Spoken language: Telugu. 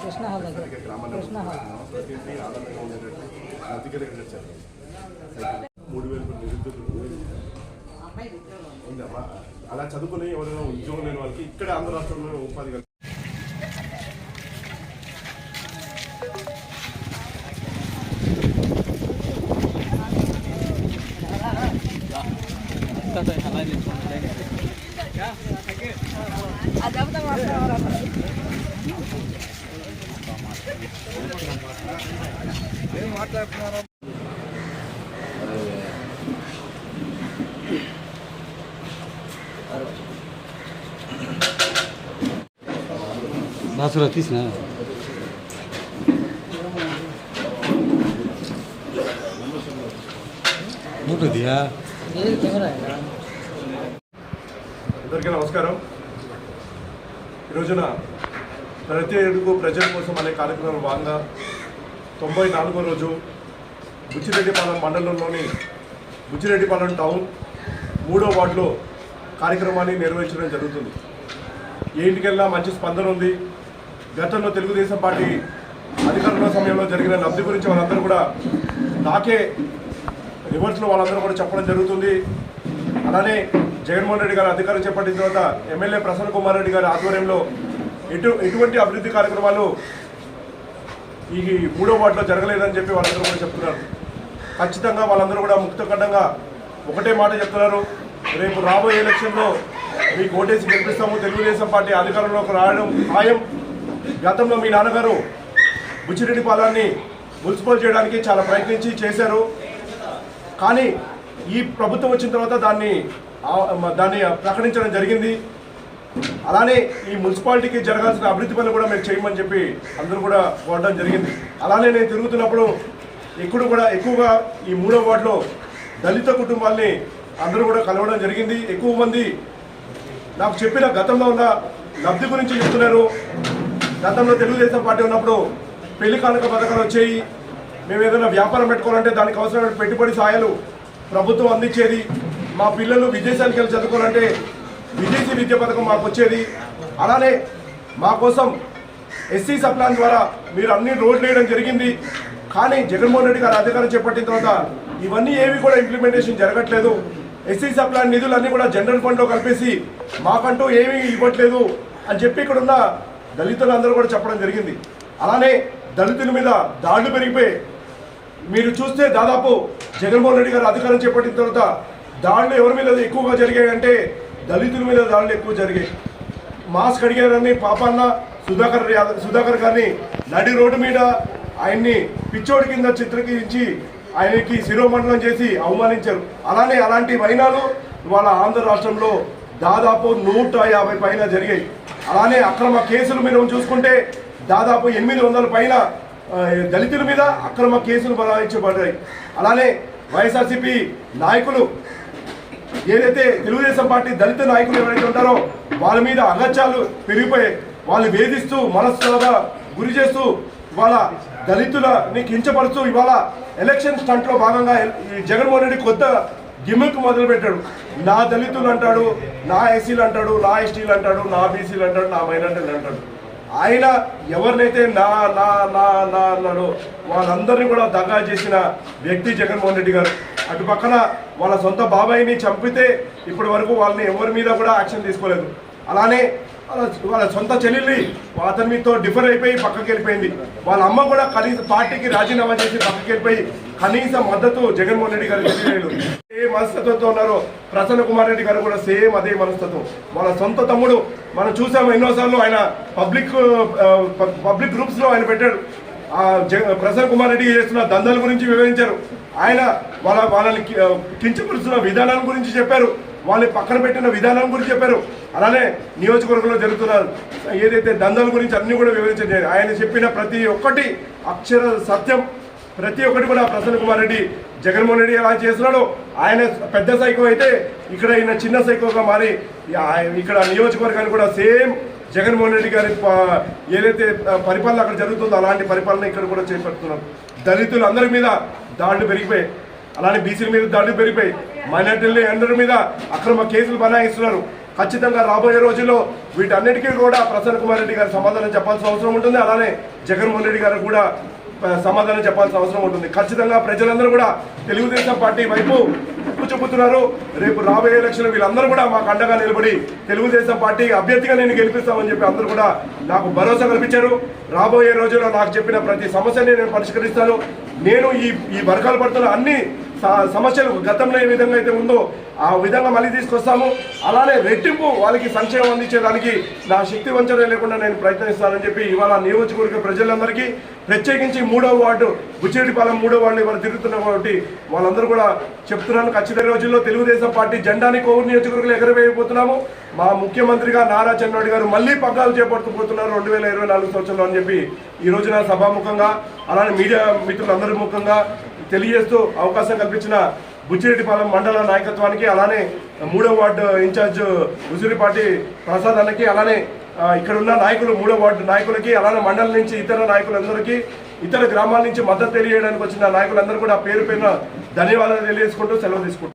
కృష్ణ హాల్ కృష్ణ హాల్ మూడు వేల నిరుద్యోగులు అలా చదువుకుని ఎవరైనా ఉద్యోగం లేని వాళ్ళకి ఇక్కడ ఆంధ్ర రాష్ట్రంలో ఉపాధి కల్పి బాసురా తీసిన? మూటదియా కెమెరా అందరికీ నమస్కారం. ఈ రోజున ప్రతి ఏడుగు ప్రజల కోసం అనే కార్యక్రమం భాగంగా తొంభై నాలుగో రోజు బుచ్చిరెడ్డిపాలెం మండలంలోని బుచ్చిరెడ్డిపాలెం టౌన్ మూడో వార్డులో కార్యక్రమాన్ని నిర్వహించడం జరుగుతుంది. ఏ ఇంటికెళ్ళినా మంచి స్పందన ఉంది. గతంలో తెలుగుదేశం పార్టీ అధికారంలో సమయంలో జరిగిన లబ్ధి గురించి వాళ్ళందరూ కూడా నాకే రివర్స్లో వాళ్ళందరూ కూడా చెప్పడం జరుగుతుంది. అలానే జగన్మోహన్ రెడ్డి గారు అధికారం చేపట్టిన తర్వాత ఎమ్మెల్యే ప్రసన్న కుమార్ రెడ్డి గారి ఆధ్వర్యంలో ఎటు ఎటువంటి అభివృద్ధి కార్యక్రమాలు ఈ మూడో వార్డులో జరగలేదని చెప్పి వాళ్ళందరూ కూడా చెప్తున్నారు. ఖచ్చితంగా వాళ్ళందరూ కూడా ముక్తఖండంగా ఒకటే మాట చెప్తున్నారు. రేపు రాబోయే ఎలక్షన్లో మీకు ఓటేసి గెలిపిస్తాము. తెలుగుదేశం పార్టీ అధికారంలోకి రావడం ఖాయం. గతంలో మీ నాన్నగారు బుచ్చిరెడ్డి పాలాన్ని మున్సిపల్ చేయడానికి చాలా ప్రయత్నించి చేశారు. కానీ ఈ ప్రభుత్వం వచ్చిన తర్వాత దాన్ని దాన్ని ప్రకటించడం జరిగింది. అలానే ఈ మున్సిపాలిటీకి జరగాల్సిన అభివృద్ధి పనులు కూడా మీరు చేయమని చెప్పి అందరూ కూడా కోరడం జరిగింది. అలానే నేను తిరుగుతున్నప్పుడు ఎక్కువ కూడా ఎక్కువగా ఈ మూడో వార్డులో దళిత కుటుంబాల్ని అందరూ కూడా కలవడం జరిగింది. ఎక్కువ మంది నాకు చెప్పిన గతంలో ఉన్న లబ్ధి గురించి చెప్తున్నారు. గతంలో తెలుగుదేశం పార్టీ ఉన్నప్పుడు పెళ్ళి కానుక పథకాలు వచ్చాయి. మేము ఏదైనా వ్యాపారం పెట్టుకోవాలంటే దానికి అవసరమైన పెట్టుబడి సాయాలు ప్రభుత్వం అందించేది. మా పిల్లలు విదేశానికి వెళ్ళి చదువుకోవాలంటే విదేశీ విద్య పథకం మాకు వచ్చేది. అలానే మా కోసం ఎస్సీ సప్లాన్ ద్వారా మీరు అన్ని రోడ్లు వేయడం జరిగింది. కానీ జగన్మోహన్ రెడ్డి గారు అధికారం చేపట్టిన తర్వాత ఇవన్నీ ఏవి కూడా ఇంప్లిమెంటేషన్ జరగట్లేదు. ఎస్సీ సప్లాన్ నిధులన్నీ కూడా జనరల్ ఫండ్లో కలిపేసి మాకంటూ ఏమీ ఇవ్వట్లేదు అని చెప్పి ఇక్కడ ఉన్న దళితులందరూ కూడా చెప్పడం జరిగింది. అలానే దళితుల మీద దాడులు పెరిగిపోయి మీరు చూస్తే దాదాపు జగన్మోహన్ రెడ్డి గారు అధికారం చేపట్టిన తర్వాత దాడులు ఎవరి మీద ఎక్కువగా జరిగాయంటే దళితుల మీద దాడులు ఎక్కువ జరిగాయి. మాస్క్ అడిగారని పాపన్న సుధాకర్ సుధాకర్ గారిని నడి రోడ్డు మీద ఆయన్ని పిచ్చోడి కింద చిత్రీకరించి ఆయనకి శిరోమండలం చేసి అవమానించారు. అలానే అలాంటి వైనాలు ఇవాళ ఆంధ్ర రాష్ట్రంలో దాదాపు నూట యాభై పైన జరిగాయి. అలానే అక్రమ కేసులు మీరు చూసుకుంటే దాదాపు ఎనిమిది వందల పైన దళితుల మీద అక్రమ కేసులు బలాయించబడ్డాయి అలానే వైఎస్ఆర్సీపీ నాయకులు ఏదైతే తెలుగుదేశం పార్టీ దళిత నాయకులు ఎవరైతే ఉంటారో వాళ్ళ మీద అగత్యాలు పెరిగిపోయి వాళ్ళు వేధిస్తూ మనస్సుగా గురి చేస్తూ ఇవాళ దళితులని కించపరుస్తూ ఇవాళ ఎలక్షన్ స్టంట్లో భాగంగా ఈ జగన్మోహన్ రెడ్డి కొత్త గిమ్మిక్ మొదలు పెట్టాడు నా దళితులు అంటాడు నా ఎస్సీలు అంటాడు నా ఎస్టీలు అంటాడు నా బీసీలు అంటాడు నా మైనార్టీలు అంటాడు. ఆయన ఎవరినైతే నా నా నా నా అన్నాడో వాళ్ళందరినీ కూడా దగా చేసిన వ్యక్తి జగన్మోహన్ రెడ్డి గారు. అటు పక్కన వాళ్ళ సొంత బాబాయిని చంపితే ఇప్పటి వరకు వాళ్ళని ఎవరి మీద కూడా యాక్షన్ తీసుకోలేదు. అలానే వాళ్ళ వాళ్ళ సొంత చెల్లెల్ని అతని మీతో డిఫర్ అయిపోయి పక్కకి వెళ్ళిపోయింది. వాళ్ళ అమ్మ కూడా కనీస పార్టీకి రాజీనామా చేసి పక్కకి వెళ్ళిపోయి కనీస మద్దతు జగన్మోహన్ రెడ్డి గారికి తెలియలేదు ఏ మనస్తత్వంతో ఉన్నారో ప్రసన్న కుమార్ రెడ్డి గారు కూడా సేమ్ అదే మనస్తత్వం. వాళ్ళ సొంత తమ్ముడు మనం చూసాము ఎన్నోసార్లు ఆయన పబ్లిక్ పబ్లిక్ గ్రూప్స్లో ఆయన పెట్టాడు. ప్రసన్న కుమార్ రెడ్డి చేస్తున్న దందాల గురించి వివరించారు. ఆయన వాళ్ళ వాళ్ళని కించపరుస్తున్న విధానాల గురించి చెప్పారు. వాళ్ళని పక్కన పెట్టిన విధానం గురించి చెప్పారు. అలానే నియోజకవర్గంలో జరుగుతున్న ఏదైతే దందాల గురించి అన్ని కూడా వివరించండి. ఆయన చెప్పిన ప్రతి ఒక్కటి అక్షర సత్యం. ప్రతి ఒక్కటి కూడా ప్రసన్న కుమార్ రెడ్డి జగన్మోహన్ రెడ్డి ఎలా చేస్తున్నాడో ఆయన పెద్ద సైకో అయితే ఇక్కడ ఈయన చిన్న సైకోగా మారి ఇక్కడ నియోజకవర్గాన్ని కూడా సేమ్ జగన్మోహన్ రెడ్డి గారి ఏదైతే పరిపాలన అక్కడ జరుగుతుందో అలాంటి పరిపాలన ఇక్కడ కూడా చేపడుతున్నారు దళితులు అందరి మీద దాడులు పెరిగిపోయాయి. అలానే బీసీల మీద దాడులు పెరిగిపోయి మైనార్టీల అందరి మీద అక్రమ కేసులు బనాయిస్తున్నారు. ఖచ్చితంగా రాబోయే రోజుల్లో వీటన్నిటికీ కూడా ప్రసన్న కుమార్ రెడ్డి గారు సమాధానం చెప్పాల్సిన అవసరం ఉంటుంది. అలానే జగన్మోహన్ రెడ్డి గారు కూడా సమాధానం చెప్పాల్సిన అవసరం ఉంటుంది. ఖచ్చితంగా ప్రజలందరూ కూడా తెలుగుదేశం పార్టీ వైపు ఉప్పు చెబుతున్నారు? రేపు రాబోయే ఎలక్షన్ వీళ్ళందరూ కూడా మాకు అండగా నిలబడి తెలుగుదేశం పార్టీ అభ్యర్థిగా నేను గెలిపిస్తామని చెప్పి అందరూ కూడా నాకు భరోసా కల్పించారు. రాబోయే రోజుల్లో నాకు చెప్పిన ప్రతి సమస్యని నేను పరిష్కరిస్తాను. నేను ఈ ఈ వర్గాలు పడుతున్న అన్ని సమస్యలు గతంలో ఏ విధంగా అయితే ఉందో ఆ విధంగా మళ్ళీ తీసుకొస్తాము. అలానే రెట్టింపు వాళ్ళకి సంక్షేమం అందించేదానికి నా శక్తి వంచన లేకుండా నేను ప్రయత్నిస్తానని చెప్పి ఇవాళ నియోజకవర్గ ప్రజలందరికీ ప్రత్యేకించి మూడో వార్డు బుచ్చేటిపాలెం మూడవ వార్డు ఇవాళ తిరుగుతున్నాం కాబట్టి వాళ్ళందరూ కూడా చెప్తున్నాను ఖచ్చితంగా రోజుల్లో తెలుగుదేశం పార్టీ జెండాని కోవూరు నియోజకవర్గంలో ఎగరవేయబోతున్నాము. మా ముఖ్యమంత్రిగా నారా చంద్రబాబు గారు మళ్ళీ పగ్గాలు చేపడుతుపోతున్నారు రెండు వేల ఇరవై నాలుగు సంవత్సరంలో అని చెప్పి ఈ రోజున సభాముఖంగా అలానే మీడియా మిత్రులందరి ముఖంగా తెలియజేస్తూ అవకాశం కల్పించిన బుచ్చిరెడ్డిపాలెం మండల నాయకత్వానికి అలానే మూడో వార్డు ఇన్ఛార్జ్ ఉసిరిపాటి ప్రసాద్ అన్నకి అలానే ఇక్కడ ఉన్న నాయకులు మూడో వార్డు నాయకులకి అలానే మండలం నుంచి ఇతర నాయకులందరికీ ఇతర గ్రామాల నుంచి మద్దతు తెలియడానికి వచ్చిన నాయకులందరూ కూడా పేరు పేరున ధన్యవాదాలు తెలియజేసుకుంటూ సెలవు తీసుకుంటారు